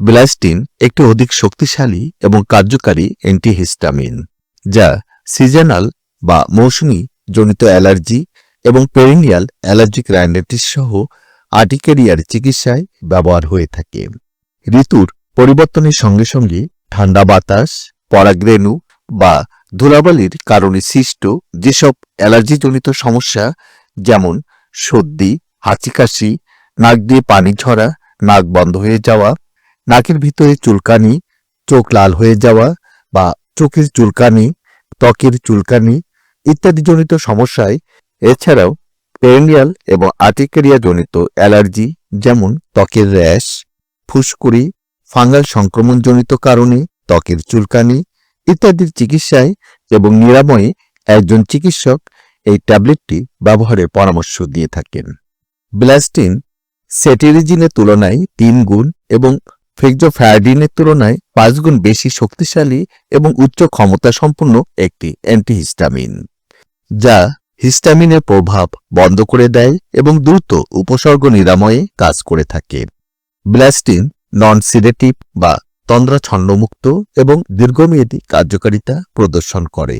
ব্লাস্টিন একটি অধিক শক্তিশালী এবং কার্যকারী অ্যান্টিহিস্টামিন, যা সিজনাল বা মৌসুমী জনিত অ্যালার্জি এবং পেরিনিয়াল অ্যালার্জিক রাইনাইটিস সহ আর্টিকেরিয়ার চিকিৎসায় ব্যবহার হয়ে থাকে। ঋতুর পরিবর্তনের সঙ্গে সঙ্গে ঠান্ডা বাতাস, পরাগরেণু বা ধুলাবালির কারণে সৃষ্ট যেসব অ্যালার্জিজনিত সমস্যা, যেমন সর্দি, হাঁচি কাশি, নাক দিয়ে পানি ঝরা, নাক বন্ধ হয়ে যাওয়া নাকের ভিতরে চুলকানি, চোখ লাল হয়ে যাওয়া বা চোখের চুলকানি, ত্বকের চুলকানি ইত্যাদি জনিত সমস্যায়। এছাড়াও পেরেনিয়াল এবং আর্টিকেরিয়া জনিত অ্যালার্জি যেমন ত্বকের র্যাশ, ফুসকুড়ি, ফাঙ্গাল সংক্রমণজনিত কারণে ত্বকের চুলকানি ইত্যাদির চিকিৎসায় এবং নিরাময়ে একজন চিকিৎসক এই ট্যাবলেটটি ব্যবহারের পরামর্শ দিয়ে থাকেন। ব্লাস্টিন সেটেরিজিনের তুলনায় তিন গুণ এবং ফেক্সোফ্যাডিনের তুলনায় পাঁচ গুণ বেশি শক্তিশালী এবং উচ্চ ক্ষমতা সম্পন্ন একটি অ্যান্টিহিস্টামিন, যা হিস্টামিনের প্রভাব বন্ধ করে দেয় এবং দ্রুত উপসর্গ নিরাময়ে কাজ করে থাকে। ব্লাস্টিন নন সিডেটিভ বা তন্দ্রা ছন্নমুক্ত এবং দীর্ঘমেয়াদী কার্যকারিতা প্রদর্শন করে।